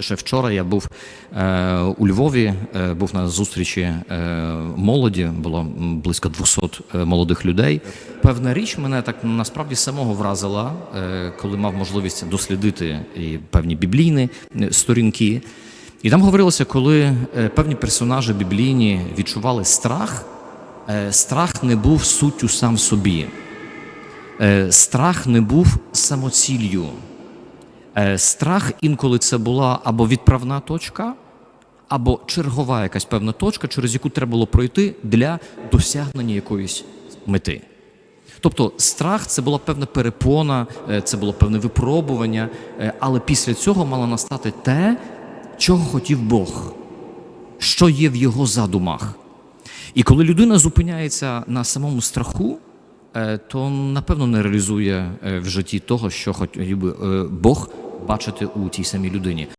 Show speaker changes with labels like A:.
A: Ще вчора я був е, у Львові, е, був на зустрічі е, молоді, було близько 200 е, молодих людей. Певна річ мене так насправді самого вразила, е, коли мав можливість дослідити і певні біблійні е, сторінки. І там говорилося, коли е, певні персонажі біблійні відчували страх, е, страх не був суттю сам собі. Е, Страх не був самоціллю. Е, Страх інколи це була або відправна точка, або чергова якась певна точка, через яку треба було пройти для досягнення якоїсь мети. Тобто страх це була певна перепона, е, це було певне випробування, е, але після цього мало настати те, чого хотів Бог, що є в його задумах. І коли людина зупиняється на самому страху, то напевно не реалізує е, в житті того, що хотів е, Бог бачити у тій самій людині.